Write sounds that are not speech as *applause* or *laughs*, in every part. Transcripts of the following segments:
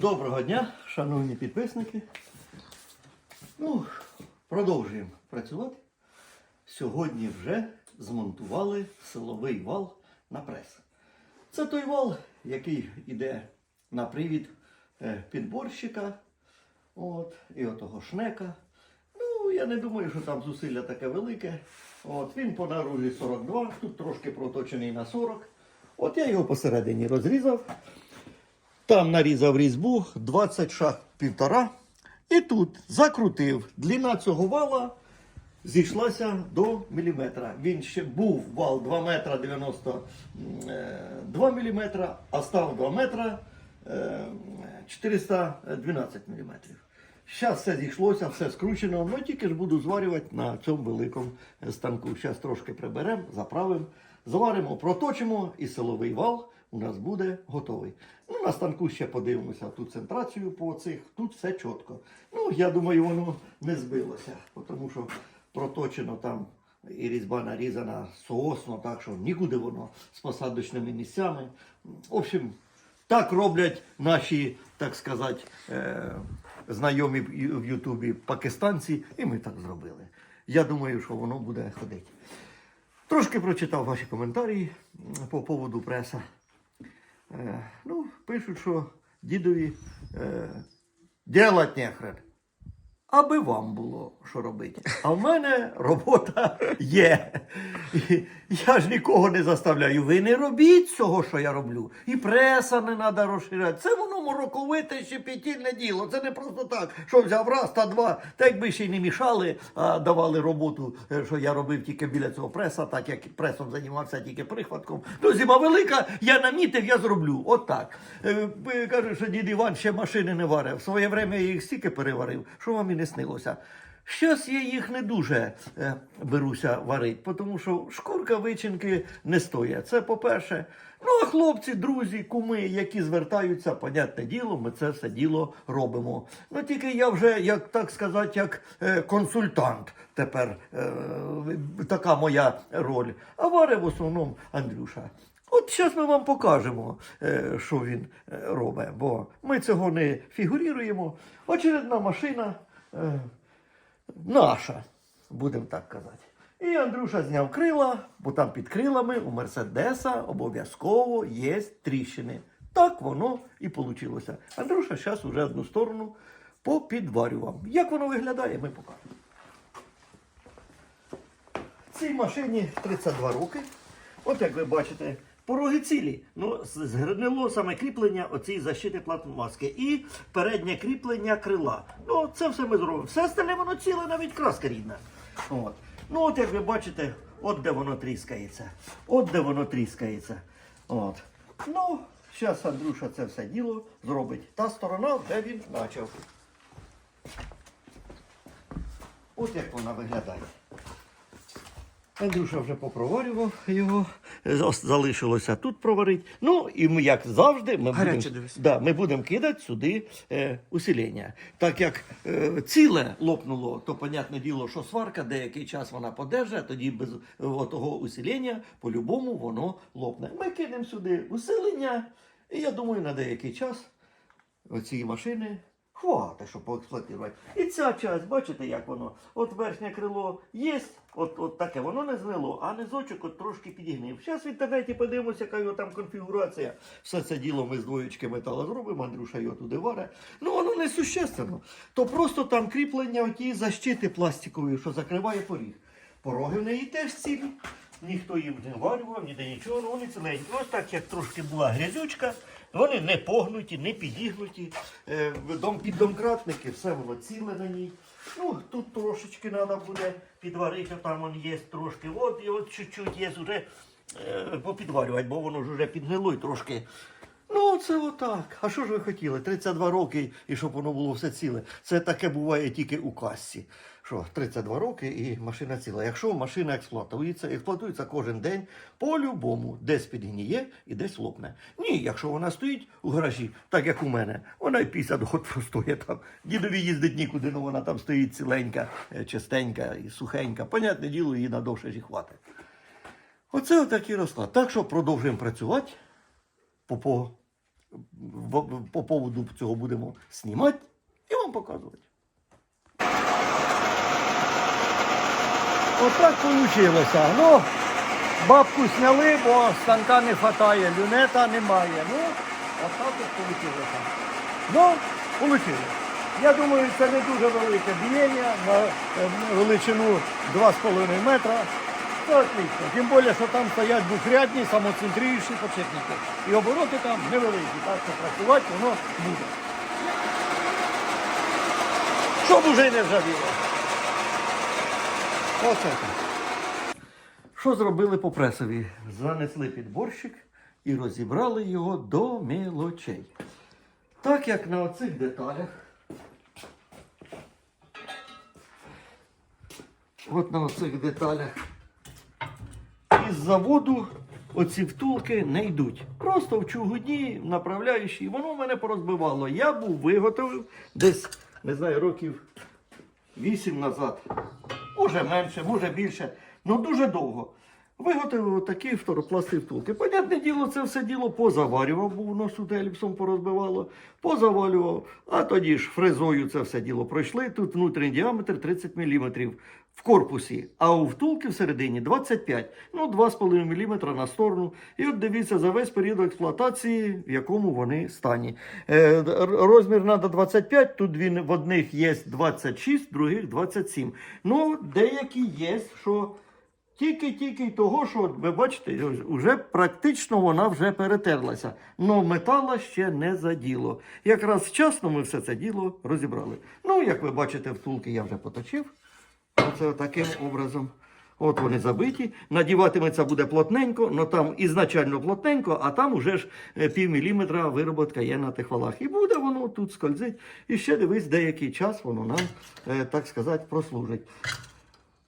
Доброго дня, шановні підписники. Ну, продовжуємо працювати. Сьогодні вже змонтували силовий вал на прес. Це той вал, який йде на привід е, підборщика от, і отого шнека. Ну, я не думаю, що там зусилля таке велике. От, він по наружі 42, тут трошки проточений на 40. От я його посередині розрізав. Там нарізав різьбу 20 шаг півтора. І тут закрутив. Длина цього вала зійшлася до міліметра. Він ще був вал 2 метра 92 міліметра, а став 2 метра е, 412 міліметрів. Зараз все зійшлося, все скручено, ну тільки ж буду зварювати на цьому великому станку. Зараз трошки приберемо, заправимо, зваримо, проточимо і силовий вал у нас буде готовий. Ну, на станку ще подивимося тут центрацію по цих, тут все чітко. Ну, я думаю, воно не збилося, тому що проточено там і різьба нарізана соосно, так що нікуди воно з посадочними місцями. В общем, так роблять наші, так сказати, е, знайомі в Ютубі пакистанці, і ми так зробили. Я думаю, що воно буде ходити. Трошки прочитав ваші коментарі по поводу преса. Е, ну, пишуть, що дідові е, ділать нехрен. Аби вам було що робити. А в мене робота є. Я ж нікого не заставляю. Ви не робіть цього, що я роблю. І преса не треба розширяти. Це воно мороковите щепетільне діло. Це не просто так, що взяв раз та два. Та якби ще й не мішали, а давали роботу, е, що я робив тільки біля цього преса, так як пресом займався тільки прихватком. Ну, зима велика, я намітив, я зроблю. От так. Е, Кажуть, що дід Іван ще машини не варив. В своє время я їх стільки переварив, що вам і не снилося. Щось я їх не дуже е, беруся варити, тому що шкурка вичинки не стоїть. Це по-перше. Ну, а хлопці, друзі, куми, які звертаються, понятне діло, ми це все діло робимо. Ну тільки я вже, як так сказати, як е, консультант тепер е, така моя роль. А варить в основному Андрюша. От зараз ми вам покажемо, е, що він е, робить, бо ми цього не фігуруємо. Очередна машина наша, будемо так казати. І Андрюша зняв крила, бо там під крилами у Мерседеса обов'язково є тріщини. Так воно і вийшло. Андрюша зараз уже одну сторону попідварював. Як воно виглядає, ми покажемо. Цій машині 32 роки. От як ви бачите, пороги цілі. Ну, з- згнило саме кріплення оцієї защити пластмаски і переднє кріплення крила. Ну, це все ми зробимо. Все остальне воно ціле, навіть краска рідна. От. Ну, от як ви бачите, от де воно тріскається. От де воно тріскається. От. Ну, зараз Андрюша це все діло зробить. Та сторона, де він почав. От як вона виглядає. Андрюша вже попроварював його, залишилося тут проварити. Ну і ми, як завжди, ми Гаряче, будемо да, ми будемо кидати сюди е, усилення. Так як е, ціле лопнуло, то понятне діло, що сварка деякий час вона подержить, тоді без того усилення по-любому воно лопне. Ми кинемо сюди усилення, і я думаю, на деякий час оцієї машини хватить, щоб поексплуатувати. І ця часть, бачите, як воно? От верхнє крило є, от, от таке, воно не звело, а низочок от трошки підігнив. Зараз в інтернеті подивимося, яка його там конфігурація. Все це діло ми з двоєчки металу зробимо, Андрюша його туди варе. Ну воно не существенно. То просто там кріплення оті защити пластикової, що закриває поріг. Пороги в неї теж цілі. Ніхто їм не варював, ніде нічого, ну вони ціленькі. Ось так, як трошки була грязючка, вони не погнуті, не підігнуті. Е, дом, піддомкратники, все воно ціле на ній. Ну, тут трошечки треба буде підварити, там он є трошки. От і от чуть-чуть є вже е, попідварювати, бо воно ж вже підгнило і трошки. Ну, це отак. А що ж ви хотіли? 32 роки і щоб воно було все ціле. Це таке буває тільки у касці. Що 32 роки і машина ціла. Якщо машина експлуатується, експлуатується кожен день, по-любому десь підгніє і десь лопне. Ні, якщо вона стоїть у гаражі, так як у мене, вона й 50 років простоє там. Дідові їздить нікуди, ну вона там стоїть ціленька, е, чистенька і сухенька. Понятне діло, її надовше хватить. Оце отакий розклад. Так що продовжуємо працювати по, по поводу цього будемо знімати і вам показувати. Отак вийшло. Ну, бабку сняли, бо станка не вистачає, люнета немає. Ну, отак от вийшло. Ну, вийшло. Я думаю, це не дуже велике бієння на е, величину 2,5 метра. Це отлично. Тим більше, що там стоять двохрядні, самоцентріючі почетники. І обороти там невеликі, так що працювати воно буде. Щоб уже не ржавіло. Оце. Що зробили по пресові? Занесли підборщик і розібрали його до мілочей. Так як на оцих деталях. От на оцих деталях. Заводу оці втулки не йдуть. Просто в чугуні, направляючи, воно мене порозбивало. Я був виготовив десь, не знаю, років вісім назад. Може менше, може більше. Ну дуже довго. Виготовив такі фторопласти втулки. Понятне діло, це все діло позаварював, бо воно сюди еліпсом порозбивало, позавалював, а тоді ж фрезою це все діло пройшли. Тут внутрішній діаметр 30 мм в корпусі, а у втулки всередині 25, ну 2,5 мм на сторону. І от дивіться за весь період експлуатації, в якому вони стані. Е, розмір треба 25, тут він в одних є 26, в других 27. Ну, деякі є, що тільки-тільки того, що ви бачите, вже практично вона вже перетерлася. Но метала ще не заділо. Якраз вчасно ми все це діло розібрали. Ну, як ви бачите, втулки я вже поточив. Оце таким образом. От вони забиті. Надіватиметься буде плотненько, але там ізначально плотненько, а там уже ж е, пів міліметра вироботка є на тих валах. І буде воно тут скользить. І ще дивись, деякий час воно нам, е, так сказати, прослужить.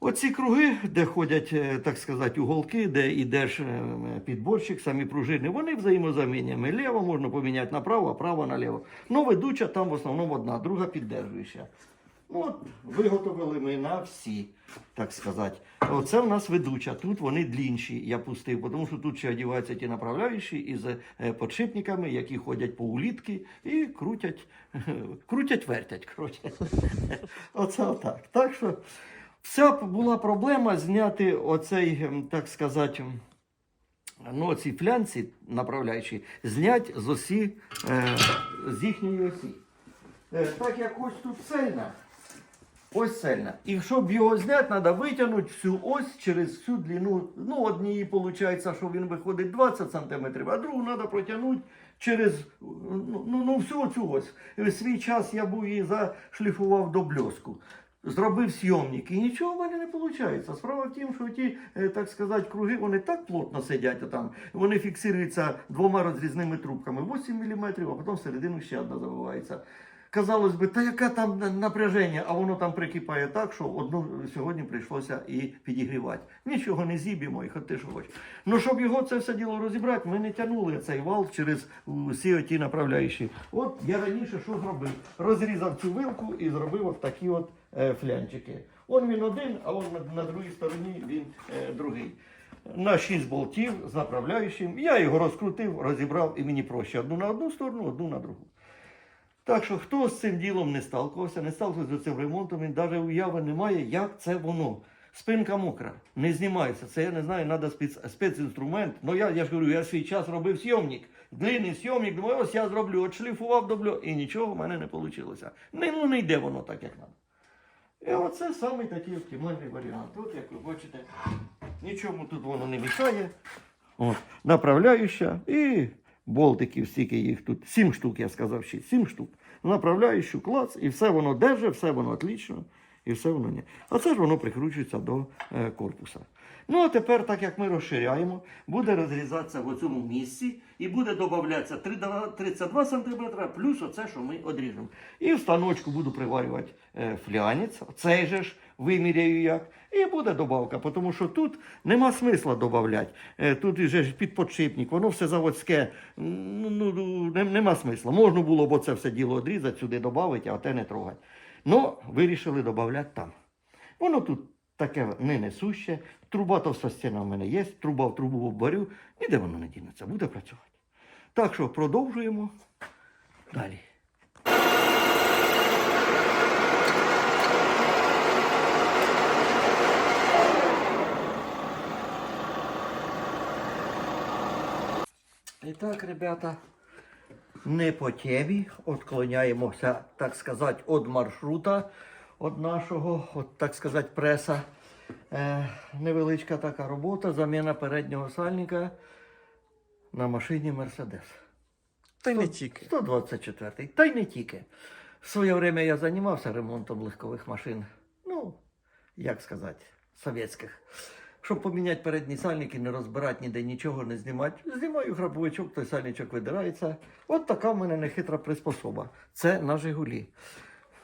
Оці круги, де ходять, е, так сказати, уголки, де йдеш е, підборщик, самі пружини, вони взаємозаміннями. Ліво можна поміняти направо, а право наліво. Ну, ведуча там в основному одна, друга піддержуюча. Ну, от, виготовили ми на всі, так сказати. Оце в нас ведуча. Тут вони длінші, я пустив, тому що тут ще одягаються ті направляючі із е, подшипниками, які ходять по улітки і крутять, *laughs* крутять, вертять. Коротше. *laughs* Оце отак. Так що вся була проблема зняти оцей, ем, так сказати, ну, ці флянці направляючі, зняти з осі, е, з їхньої осі. Е, так як ось тут цельна, ось цельна. І щоб його зняти, треба витягнути всю ось через всю длину. Ну, однієї виходить, що він виходить 20 см, а другу треба протягнути через ну, ну, ну, всю цю ось. І Свій час я був її зашліфував до бльоску. Зробив сйомник і нічого в мене не виходить. Справа в тім, що ті, е, так сказати, круги вони так плотно сидять там, вони фіксуються двома розрізними трубками 8 мм, а потім всередину ще одна забивається. Казалось би, та яке там напряження, а воно там прикипає так, що одну сьогодні прийшлося і підігрівати. Нічого не зіб'ємо і хоти, що хочеш. Ну, щоб його це все діло розібрати, ми не тягнули цей вал через усі оті направляючі. От я раніше що зробив? Розрізав цю вилку і зробив от такі от е, флянчики. Он він один, а он на, на другій стороні він е, другий. На 6 болтів з направляючим. Я його розкрутив, розібрав і мені проще одну на одну сторону, одну на другу. Так що хто з цим ділом не сталкувався, не сталкувався з цим ремонтом, він навіть уяви не має, як це воно. Спинка мокра, не знімається. Це я не знаю, треба спец, спецінструмент. Ну я, я ж говорю, я свій час робив сйомник, длинний сйомник, думаю, ось я зроблю, от шліфував доблю, і нічого в мене не вийшло. Не, ну не йде воно так, як треба. І оце самий такий оптимальний варіант. От як ви бачите, нічому тут воно не мішає. От, направляюча і болтиків, стільки їх тут. Сім штук, я сказав ще, сім штук. Направляючу, клац, і все воно держить, все воно отлично, і все воно ні. А це ж воно прикручується до е, корпуса. Ну, а тепер, так як ми розширяємо, буде розрізатися в цьому місці і буде додатися 32 см плюс оце, що ми одріжемо. І в станочку буду приварювати е, флянець, цей же ж виміряю як. І буде добавка, тому що тут нема смисла додавати. Е, Тут вже ж підподшипник, воно все заводське. Ну, ну, нема смисла. Можна було б це все діло одрізати, сюди додати, а те не трогати. Ну, вирішили додати там. Воно тут таке не несуще. Труба товстостіна в мене є, труба в трубу обварю, ніде воно не дінеться, буде працювати. Так що продовжуємо далі. І так, ребята, не по темі, отклоняємося, так сказати, від маршрута, від нашого, от, так сказати, преса. Е, невеличка така робота, заміна переднього сальника на машині Мерседес. Та й не тільки. 124-й. Та й не тільки. В своє время я займався ремонтом легкових машин. Ну, як сказати, совєтських. Щоб поміняти передні сальники, не розбирати ніде нічого, не знімати. Знімаю грабовичок, той сальничок видирається. От така в мене нехитра приспособа. Це на Жигулі.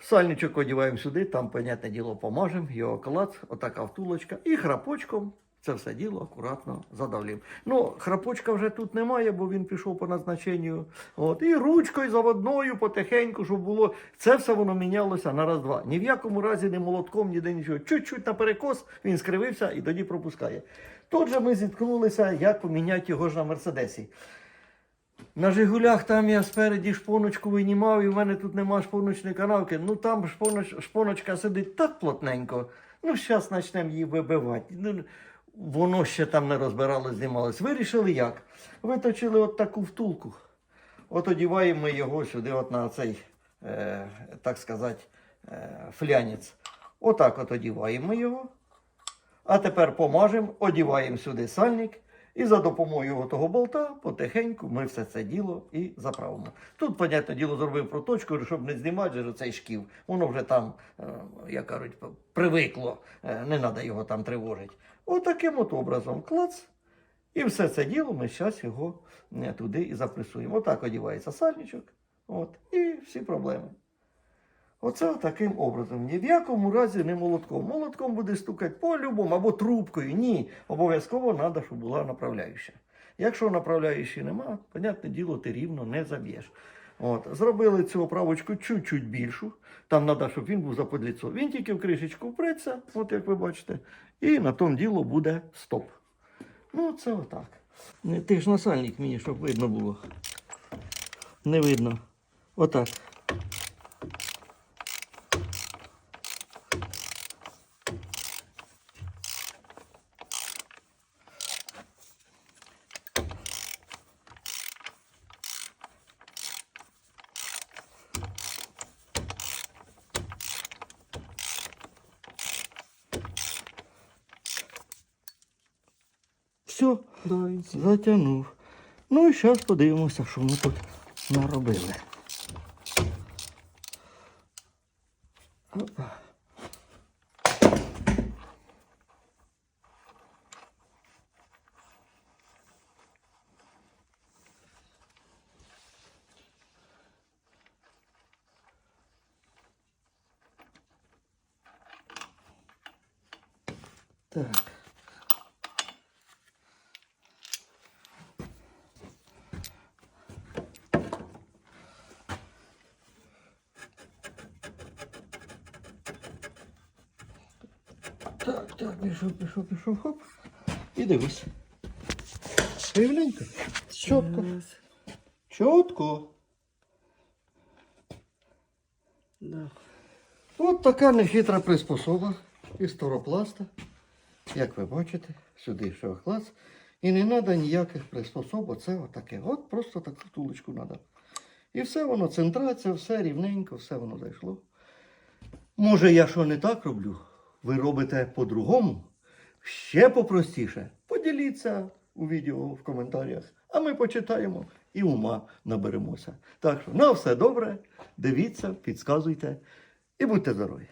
Сальничок одіваємо сюди, там, понятне діло, помажемо, його клац, отака втулочка. І храпочком це все діло акуратно задавлюємо. Ну, храпочка вже тут немає, бо він пішов по назначенню. От, і ручкою заводною потихеньку, щоб було. Це все воно мінялося на раз-два. Ні в якому разі не молотком, ніде нічого. Чуть-чуть на перекос він скривився і тоді пропускає. Тут же ми зіткнулися, як поміняти його ж на Мерседесі. На Жигулях там я спереді шпоночку винімав, і в мене тут нема шпоночної канавки. Ну там шпоноч, шпоночка сидить так плотненько. Ну, зараз почнемо її вибивати. Ну, воно ще там не розбиралось, знімалось. Вирішили як? Виточили от таку втулку. От одіваємо його сюди, от на цей, е, так сказати, е, флянець. Отак от одіваємо його. А тепер помажемо, одіваємо сюди сальник. І за допомогою того болта потихеньку ми все це діло і заправимо. Тут, понятне діло, зробив проточку, щоб не знімати цей шків. Воно вже там, е, як кажуть, привикло, е, не треба його там тривожити. Отаким от образом клац. І все це діло ми зараз його е, туди і запресуємо. Отак одівається сальничок. От, і всі проблеми. Оце таким образом. Ні в якому разі не молотком. Молотком буде стукати по-любому або трубкою. Ні. Обов'язково треба, щоб була направляюча. Якщо направляючої нема, понятне діло, ти рівно не заб'єш. От. Зробили цю оправочку чуть-чуть більшу. Там треба, щоб він був заподліцо. Він тільки в кришечку впреться, от як ви бачите, і на тому діло буде стоп. Ну, це отак. Ти ж насальник мені, щоб видно було. Не видно. Отак. Затягнув. Ну і зараз подивимося, що ми тут наробили. Опа. Так, так, пішов, пішов, пішов, хоп. І дивись. Рівненько. Чітко. Чітко. Да. От така нехитра приспособа із торопласта. Як ви бачите, сюди йшов клас. І не треба ніяких приспособ, оце отаке. От просто таку втулочку треба. І все воно, центрація, все рівненько, все воно зайшло. Може, я що не так роблю? Ви робите по-другому? Ще попростіше. Поділіться у відео в коментарях, а ми почитаємо і ума наберемося. Так що на все добре, дивіться, підказуйте і будьте здорові!